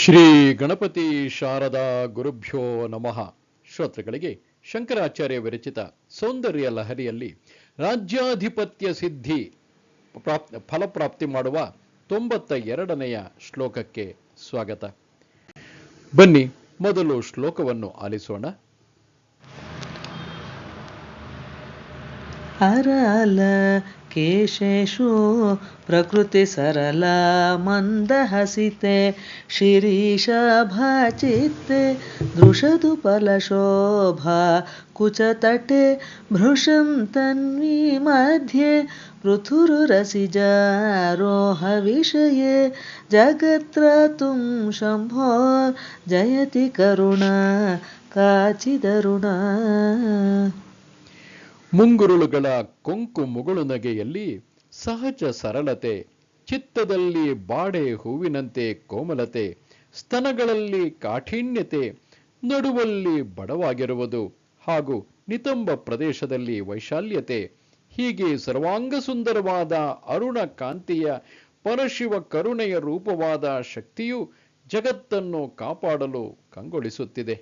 ಶ್ರೀ ಗಣಪತಿ ಶಾರದಾ ಗುರುಭ್ಯೋ ನಮಃ. ಶ್ರೋತೃಗಳಿಗೆ ಶಂಕರಾಚಾರ್ಯ ವಿರಚಿತ ಸೌಂದರ್ಯ ಲಹರಿಯಲ್ಲಿ ರಾಜ್ಯಾಧಿಪತ್ಯ ಸಿದ್ಧಿ ಪ್ರಾಪ್, ಫಲಪ್ರಾಪ್ತಿ ಮಾಡುವ ತೊಂಬತ್ತ ಎರಡನೆಯ ಶ್ಲೋಕಕ್ಕೆ ಸ್ವಾಗತ. ಬನ್ನಿ, ಮೊದಲು ಶ್ಲೋಕವನ್ನು ಆಲಿಸೋಣ. ಹರಲ ಕೇಶೇಶು ಪ್ರಕೃತಿ ಸರಳ ಮಂದಹಸಿತೆ ಶಿರೀಷಾಭಾಚಿತ್ತೆ ದೃಶದು ಫಲಶೋಭಾ ಕುಚತಟೆ ಭೃಶಂ ತನ್ವಿ ಮಧ್ಯೆ पृथुरुरसिजारोह विषये जगत्रातुं शम्भो जयति करुणा काचिदरुणा ಮುಂಗುರುಳುಗಳ ಕೊಂಕು ಮುಗುಳು ನಗೆಯಲ್ಲಿ ಸಹಜ ಸರಳತೆ, ಚಿತ್ತದಲ್ಲಿ ಬಾಡೆ ಹೂವಿನಂತೆ ಕೋಮಲತೆ, ಸ್ತನಗಳಲ್ಲಿ ಕಾಠಿಣ್ಯತೆ, ನಡುವಲ್ಲಿ ಬಡವಾಗಿರುವುದು ಹಾಗೂ ನಿತಂಬ ಪ್ರದೇಶದಲ್ಲಿ ವೈಶಾಲ್ಯತೆ, ಹೀಗೆ ಸರ್ವಾಂಗ ಸುಂದರವಾದ ಅರುಣ ಕಾಂತಿಯ ಪರಶಿವ ಕರುಣೆಯ ರೂಪವಾದ ಶಕ್ತಿಯು ಜಗತ್ತನ್ನು ಕಾಪಾಡಲು ಕಂಗೊಳಿಸುತ್ತಿದೆ.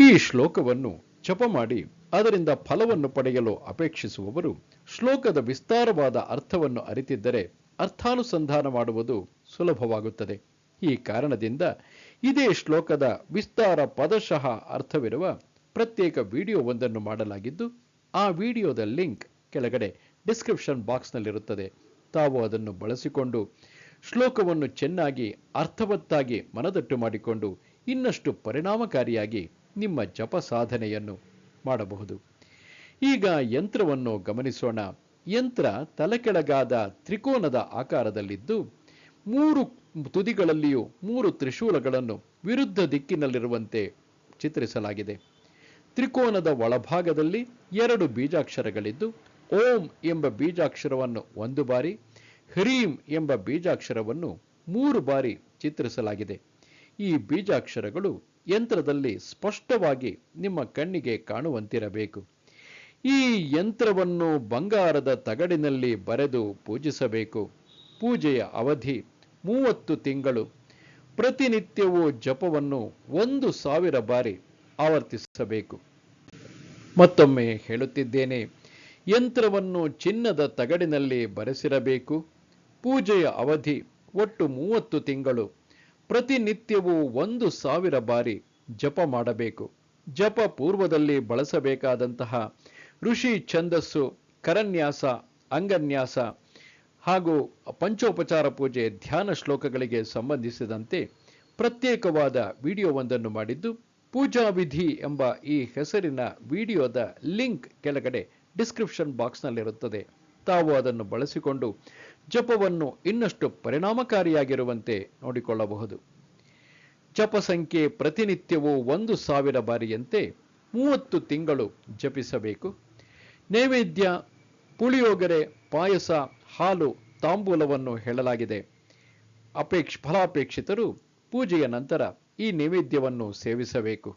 ಈ ಶ್ಲೋಕವನ್ನು ಜಪ ಮಾಡಿ ಅದರಿಂದ ಫಲವನ್ನು ಪಡೆಯಲು ಅಪೇಕ್ಷಿಸುವವರು ಶ್ಲೋಕದ ವಿಸ್ತಾರವಾದ ಅರ್ಥವನ್ನು ಅರಿತಿದ್ದರೆ ಅರ್ಥಾನುಸಂಧಾನ ಮಾಡುವುದು ಸುಲಭವಾಗುತ್ತದೆ. ಈ ಕಾರಣದಿಂದ ಇದೇ ಶ್ಲೋಕದ ವಿಸ್ತಾರ ಪದಶಃ ಅರ್ಥವಿರುವ ಪ್ರತ್ಯೇಕ ವಿಡಿಯೋವೊಂದನ್ನು ಮಾಡಲಾಗಿದ್ದು, ಆ ವಿಡಿಯೋದ ಲಿಂಕ್ ಕೆಳಗಡೆ ಡಿಸ್ಕ್ರಿಪ್ಷನ್ ಬಾಕ್ಸ್ನಲ್ಲಿರುತ್ತದೆ. ತಾವು ಅದನ್ನು ಬಳಸಿಕೊಂಡು ಶ್ಲೋಕವನ್ನು ಚೆನ್ನಾಗಿ, ಅರ್ಥವತ್ತಾಗಿ ಮನದಟ್ಟು ಮಾಡಿಕೊಂಡು ಇನ್ನಷ್ಟು ಪರಿಣಾಮಕಾರಿಯಾಗಿ ನಿಮ್ಮ ಜಪ ಸಾಧನೆಯನ್ನು ಮಾಡಬಹುದು. ಈಗ ಯಂತ್ರವನ್ನು ಗಮನಿಸೋಣ. ಯಂತ್ರ ತಲೆಕೆಳಗಾದ ತ್ರಿಕೋನದ ಆಕಾರದಲ್ಲಿದ್ದು, ಮೂರು ತುದಿಗಳಲ್ಲಿಯೂ ಮೂರು ತ್ರಿಶೂಲಗಳನ್ನು ವಿರುದ್ಧ ದಿಕ್ಕಿನಲ್ಲಿರುವಂತೆ ಚಿತ್ರಿಸಲಾಗಿದೆ. ತ್ರಿಕೋನದ ಒಳಭಾಗದಲ್ಲಿ ಎರಡು ಬೀಜಾಕ್ಷರಗಳಿದ್ದು, ಓಂ ಎಂಬ ಬೀಜಾಕ್ಷರವನ್ನು ಒಂದು ಬಾರಿ, ಹ್ರೀಂ ಎಂಬ ಬೀಜಾಕ್ಷರವನ್ನು ಮೂರು ಬಾರಿ ಚಿತ್ರಿಸಲಾಗಿದೆ. ಈ ಬೀಜಾಕ್ಷರಗಳು ಯಂತ್ರದಲ್ಲಿ ಸ್ಪಷ್ಟವಾಗಿ ನಿಮ್ಮ ಕಣ್ಣಿಗೆ ಕಾಣುವಂತಿರಬೇಕು. ಈ ಯಂತ್ರವನ್ನು ಬಂಗಾರದ ತಗಡಿನಲ್ಲಿ ಬರೆದು ಪೂಜಿಸಬೇಕು. ಪೂಜೆಯ ಅವಧಿ ಮೂವತ್ತು ತಿಂಗಳು. ಪ್ರತಿನಿತ್ಯವೂ ಜಪವನ್ನು ಒಂದು ಸಾವಿರ ಬಾರಿ ಆವರ್ತಿಸಬೇಕು. ಮತ್ತೊಮ್ಮೆ ಹೇಳುತ್ತಿದ್ದೇನೆ, ಯಂತ್ರವನ್ನು ಚಿನ್ನದ ತಗಡಿನಲ್ಲಿ ಬರೆಸಿರಬೇಕು. ಪೂಜೆಯ ಅವಧಿ ಒಟ್ಟು ಮೂವತ್ತು ತಿಂಗಳು. ಪ್ರತಿನಿತ್ಯವೂ ಒಂದು ಸಾವಿರ ಬಾರಿ ಜಪ ಮಾಡಬೇಕು. ಜಪ ಪೂರ್ವದಲ್ಲಿ ಬಳಸಬೇಕಾದಂತಹ ಋಷಿ ಛಂದಸ್ಸು, ಕರನ್ಯಾಸ, ಅಂಗನ್ಯಾಸ ಹಾಗೂ ಪಂಚೋಪಚಾರ ಪೂಜೆ ಧ್ಯಾನ ಶ್ಲೋಕಗಳಿಗೆ ಸಂಬಂಧಿಸಿದಂತೆ ಪ್ರತ್ಯೇಕವಾದ ವಿಡಿಯೋವೊಂದನ್ನು ಮಾಡಿದ್ದು, ಪೂಜಾ ವಿಧಿ ಎಂಬ ಈ ಹೆಸರಿನ ವಿಡಿಯೋದ ಲಿಂಕ್ ಕೆಳಗಡೆ ಡಿಸ್ಕ್ರಿಪ್ಷನ್ ಬಾಕ್ಸ್ನಲ್ಲಿರುತ್ತದೆ. ತಾವು ಅದನ್ನು ಬಳಸಿಕೊಂಡು ಜಪವನ್ನು ಇನ್ನಷ್ಟು ಪರಿಣಾಮಕಾರಿಯಾಗಿರುವಂತೆ ನೋಡಿಕೊಳ್ಳಬಹುದು. ಜಪ ಸಂಖ್ಯೆ ಪ್ರತಿನಿತ್ಯವೂ ಒಂದು ಸಾವಿರ ಬಾರಿಯಂತೆ ಮೂವತ್ತು ತಿಂಗಳು ಜಪಿಸಬೇಕು. ನೈವೇದ್ಯ, ಪುಳಿಯೋಗರೆ, ಪಾಯಸ, ಹಾಲು, ತಾಂಬೂಲವನ್ನು ಹೇಳಲಾಗಿದೆ. ಅಪೇಕ್ಷ ಫಲಾಪೇಕ್ಷಿತರು ಪೂಜೆಯ ನಂತರ ಈ ನೈವೇದ್ಯವನ್ನು ಸೇವಿಸಬೇಕು.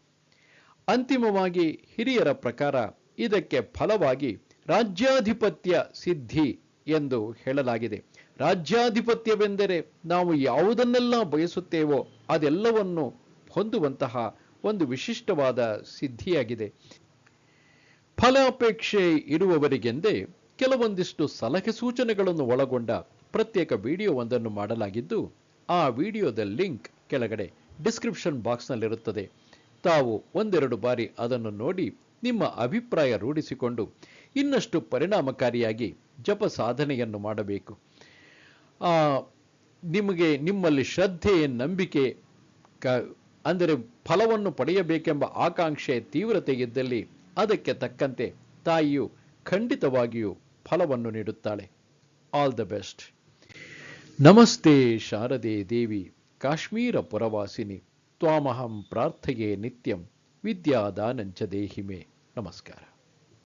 ಅಂತಿಮವಾಗಿ ಹಿರಿಯರ ಪ್ರಕಾರ ಇದಕ್ಕೆ ಫಲವಾಗಿ ರಾಜ್ಯಾಧಿಪತ್ಯ ಸಿದ್ಧಿ ಎಂದು ಹೇಳಲಾಗಿದೆ. ರಾಜ್ಯಾಧಿಪತ್ಯವೆಂದರೆ ನಾವು ಯಾವುದನ್ನೆಲ್ಲ ಬಯಸುತ್ತೇವೋ ಅದೆಲ್ಲವನ್ನು ಹೊಂದುವಂತಹ ಒಂದು ವಿಶಿಷ್ಟವಾದ ಸಿದ್ಧಿಯಾಗಿದೆ. ಫಲಾಪೇಕ್ಷೆ ಇರುವವರಿಗೆಂದೇ ಕೆಲವೊಂದಿಷ್ಟು ಸಲಹೆ ಸೂಚನೆಗಳನ್ನು ಒಳಗೊಂಡ ಪ್ರತ್ಯೇಕ ವಿಡಿಯೋವೊಂದನ್ನು ಮಾಡಲಾಗಿದ್ದು, ಆ ವಿಡಿಯೋದ ಲಿಂಕ್ ಕೆಳಗಡೆ ಡಿಸ್ಕ್ರಿಪ್ಷನ್ ಬಾಕ್ಸ್ನಲ್ಲಿರುತ್ತದೆ. ತಾವು ಒಂದೆರಡು ಬಾರಿ ಅದನ್ನು ನೋಡಿ ನಿಮ್ಮ ಅಭಿಪ್ರಾಯ ರೂಢಿಸಿಕೊಂಡು ಇನ್ನಷ್ಟು ಪರಿಣಾಮಕಾರಿಯಾಗಿ ಜಪ ಸಾಧನೆಯನ್ನು ಮಾಡಬೇಕು. ನಿಮಗೆ ನಿಮ್ಮಲ್ಲಿ ಶ್ರದ್ಧೆ, ನಂಬಿಕೆ, ಕ, ಅಂದರೆ ಫಲವನ್ನು ಪಡೆಯಬೇಕೆಂಬ ಆಕಾಂಕ್ಷೆ, ತೀವ್ರತೆ ಇದ್ದಲ್ಲಿ ಅದಕ್ಕೆ ತಕ್ಕಂತೆ ತಾಯಿಯು ಖಂಡಿತವಾಗಿಯೂ ಫಲವನ್ನು ನೀಡುತ್ತಾಳೆ. ಆಲ್ ದ ಬೆಸ್ಟ್ ನಮಸ್ತೆ ಶಾರದೆ ದೇವಿ, ಕಾಶ್ಮೀರ ಪುರವಾಸಿನಿ. ತ್ವಾಮಹಂ ಪ್ರಾರ್ಥೆಯೇ ನಿತ್ಯಂ, ವಿದ್ಯಾದಾನಂಚ ದೇಹಿಮೆ. ನಮಸ್ಕಾರ.